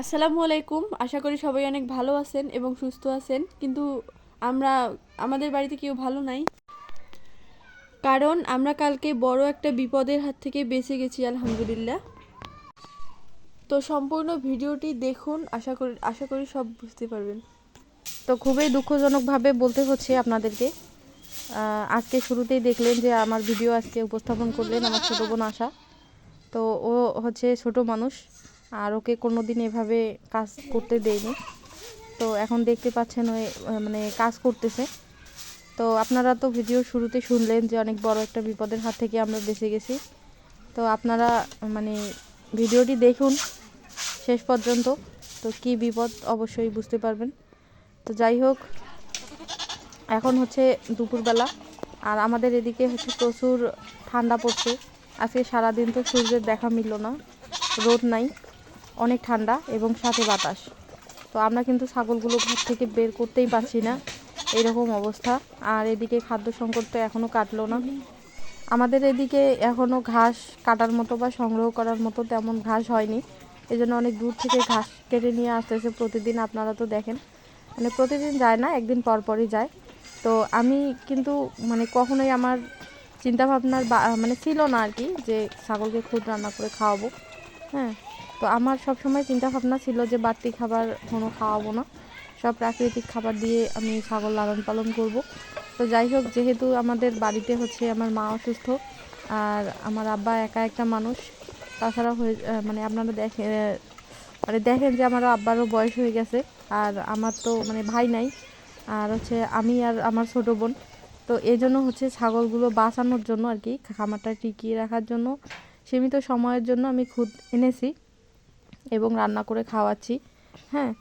আসসালামু আলাইকুম। আশা করি সবাই অনেক ভালো আছেন এবং সুস্থ আছেন। কিন্তু আমরা, আমাদের বাড়িতে কেউ ভালো নাই। কারণ আমরা কালকে বড় একটা বিপদের হাত থেকে বেঁচে গেছি, আলহামদুলিল্লাহ। তো সম্পূর্ণ ভিডিওটি দেখুন, আশা করি আশা করি সব বুঝতে পারবেন। তো খুবই দুঃখজনকভাবে বলতে হচ্ছে আপনাদেরকে আজকে শুরুতেই দেখলেন যে আমার ভিডিও আজকে উপস্থাপন করলেন আমার ছোটো বোন আশা। তো ও হচ্ছে ছোট মানুষ। আর ওকে কোনো দিন এভাবে কাজ করতে দেয়নি তো এখন দেখতে পাচ্ছেন ওই মানে কাজ করতেছে। তো আপনারা তো ভিডিও শুরুতে শুনলেন যে অনেক বড় একটা বিপদের হাত থেকে আমরা বেঁচে গেছি। তো আপনারা মানে ভিডিওটি দেখুন শেষ পর্যন্ত। তো কি বিপদ, অবশ্যই বুঝতে পারবেন। তো যাই হোক, এখন হচ্ছে দুপুরবেলা। আর আমাদের এদিকে হচ্ছে প্রচুর ঠান্ডা পড়ছে। আজকে সারাদিন তো সূর্যের দেখা মিলল না। রোদ নাই। অনেক ঠান্ডা এবং সাথে বাতাস। তো আমরা কিন্তু ছাগলগুলো ঘর থেকে বের করতেই পারছি না। এরকম অবস্থা। আর এদিকে খাদ্য সংকট তো এখনও কাটলো না। আমাদের এদিকে এখনও ঘাস কাটার মতো বা সংগ্রহ করার মতো তেমন ঘাস হয়নি। এই জন্য অনেক দূর থেকে ঘাস কেটে নিয়ে আসতেছে প্রতিদিন, আপনারা তো দেখেন। মানে প্রতিদিন যায় না, একদিন পর পরই যায়। তো আমি কিন্তু মানে কখনোই আমার চিন্তা ভাবনার বা- মানে ছিল না আর কি যে ছাগলকে খুদ রান্না করে খাওয়াবো। হ্যাঁ তো আমার সব সময় চিন্তা ভাবনা ছিল যে বাড়তি খাবার কোনো খাওয়াবো না। সব প্রাকৃতিক খাবার দিয়ে আমি ছাগল লালন পালন করব। তো যাই হোক, যেহেতু আমাদের বাড়িতে হচ্ছে আমার মা অসুস্থ আর আমার আব্বা একা একটা মানুষ, তাছাড়া হয়ে মানে আপনারা দেখে মানে দেখেন যে আমার আব্বারও বয়স হয়ে গেছে আর আমার তো মানে ভাই নাই। আর হচ্ছে আমি আর আমার ছোট বোন। তো এই জন্য হচ্ছে ছাগলগুলো বাঁচানোর জন্য আর কি, খামারটা টিকিয়ে রাখার জন্য সীমিত সময়ের জন্য আমি খুদ এনেছি। এবং রান্না করে খাওয়াচ্ছি হ্যাঁ?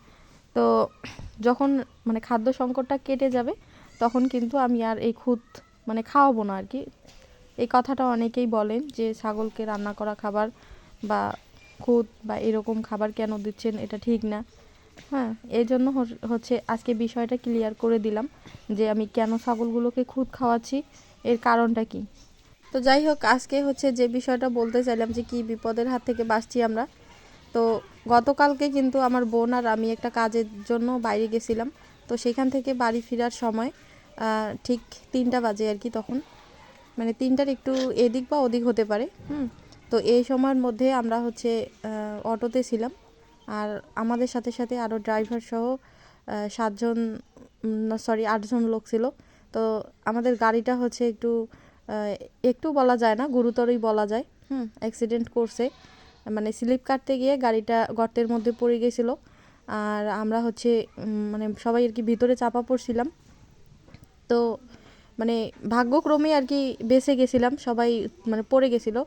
তো যখন মানে খাদ্য সংকটটা কেটে যাবে, তখন কিন্তু আমি আর এই খুদ মানে খাওয়াবো না আর কি। এই কথাটা অনেকেই বলেন যে ছাগলকে রান্না করা খাবার বা খুদ বা এরকম খাবার কেন দিচ্ছেন এটা ঠিক না। হ্যাঁ এই জন্য হচ- হচ্ছে আজকে বিষয়টা ক্লিয়ার করে দিলাম যে আমি কেন ছাগলগুলোকে খুদ খাওয়াচ্ছি, এর কারণটা কি? তো যাই হোক, আজকে হচ্ছে যে বিষয়টা বলতে চাইলাম যে কি বিপদের হাত থেকে বাঁচছি আমরা তো গতকালকে কিন্তু আমার বোন আর আমি একটা কাজের জন্য বাইরে গেছিলাম। তো সেখান থেকে বাড়ি ফেরার সময় ঠিক তিনটা বাজে আর কি তখন। মানে তিনটার একটু এদিক বা ওদিক হতে পারে, হুম। তো এই সময়ের মধ্যে আমরা হচ্ছে অটোতে ছিলাম। আর আমাদের সাথে সাথে আরও ড্রাইভার সহ সাতজন সরি, আটজন লোক ছিল। তো আমাদের গাড়িটা হচ্ছে একটু একটু বলা যায় না, গুরুতরই বলা যায়, হুম, অ্যাক্সিডেন্ট করছে। মানে স্লিপ কাটতে গিয়ে গাড়িটা গর্তের মধ্যে পড়ে গেছিল। আর আমরা হচ্ছে মানে সবাই আর কি ভিতরে চাপা পড়ছিলাম। তো মানে ভাগ্যক্রমে আর কি বেঁচে গেছিলাম, সবাই মানে পড়ে গেছিল।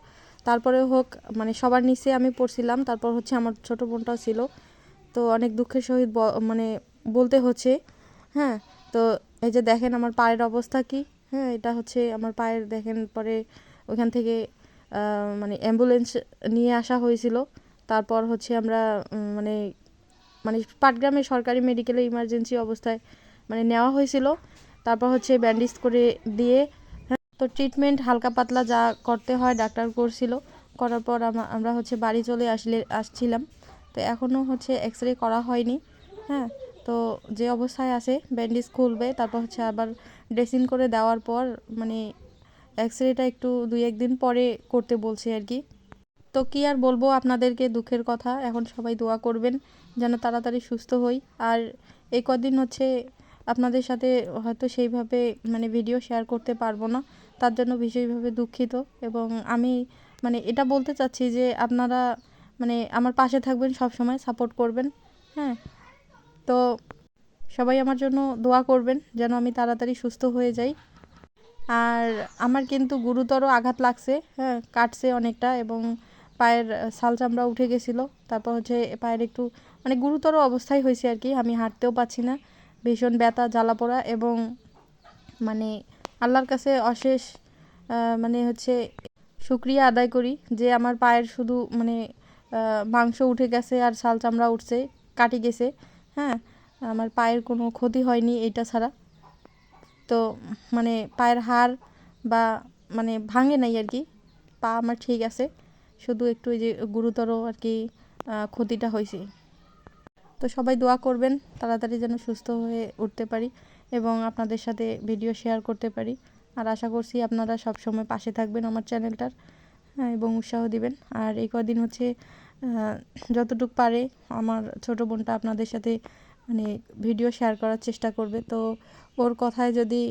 তারপরে হোক মানে সবার নিচে আমি পড়ছিলাম। তারপর হচ্ছে আমার ছোট বোনটাও ছিল। তো অনেক দুঃখের সহিত মানে বলতে হচ্ছে হ্যাঁ? তো এই যে দেখেন আমার পায়ের অবস্থা কি? হ্যাঁ এটা হচ্ছে আমার পায়ের, দেখেন পরে ওখান থেকে মানে অ্যাম্বুলেন্স নিয়ে আসা হয়েছিল। তারপর হচ্ছে আমরা মানে মানে পাটগ্রামে সরকারি মেডিকেলে ইমার্জেন্সি অবস্থায় মানে নেওয়া হয়েছিল। তারপর হচ্ছে ব্যান্ডেজ করে দিয়ে হ্যাঁ, তো ট্রিটমেন্ট হালকা পাতলা যা করতে হয় ডাক্তার করছিল। করার পর আমা- আমরা হচ্ছে বাড়ি চলে আসলে আসছিলাম। তো এখনও হচ্ছে এক্স রে করা হয়নি হ্যাঁ তো যে অবস্থায় আছে ব্যান্ডেজ খুলবে। তারপর হচ্ছে আবার ড্রেসিং করে দেওয়ার পর মানে এক্স রেটা একটু দুই একদিন পরে করতে বলছে আর কি। তো কি আর বলব আপনাদেরকে দুঃখের কথা, এখন সবাই দোয়া করবেন যেন তাড়াতাড়ি সুস্থ হই। আর এই কদিন হচ্ছে আপনাদের সাথে হয়তো সেইভাবে মানে ভিডিও শেয়ার করতে পারব না, তার জন্য ভীষণভাবে দুঃখিত। এবং আমি মানে এটা বলতে চাচ্ছি যে আপনারা মানে আমার পাশে থাকবেন সব সময় সাপোর্ট করবেন হ্যাঁ। তো সবাই আমার জন্য দোয়া করবেন যেন আমি তাড়াতাড়ি সুস্থ হয়ে যাই। আর আমার কিন্তু গুরুতর আঘাত লাগছে হ্যাঁ কাটছে অনেকটা এবং পায়ের সাল চামড়া উঠে গেছিল। তারপর হচ্ছে পায়ের একটু মানে গুরুতর অবস্থায় হয়েছে আর কি, আমি হাঁটতেও পাচ্ছি না। ভীষণ ব্যথা, জ্বালা পোড়া এবং মানে আল্লাহর কাছে অশেষ মানে হচ্ছে শুক্রিয়া আদায় করি যে আমার পায়ের শুধু মানে মাংস উঠে গেছে আর সাল চামড়া উঠছে, কাটি গেছে হ্যাঁ। আমার পায়ের কোনো ক্ষতি হয়নি এটা ছাড়া। তো মানে পায়ের হাড় বা মানে ভাঙে নাই আর কি। পা আমার ঠিক আছে, শুধু একটু যে গুরুতর আর কি ক্ষতিটা হয়েছে। তো সবাই দোয়া করবেন, তাড়াতাড়ি যেন সুস্থ হয়ে উঠতে পারি এবং আপনাদের সাথে ভিডিও শেয়ার করতে পারি। আর আশা করছি আপনারা সব সময় পাশে থাকবেন আমার চ্যানেলটার এবং উৎসাহ দিবেন। আর এই কদিন হচ্ছে যতটুক পারে আমার ছোট বোনটা আপনাদের সাথে মানে ভিডিও শেয়ার করার চেষ্টা করবে। তো ওর কথায় যদি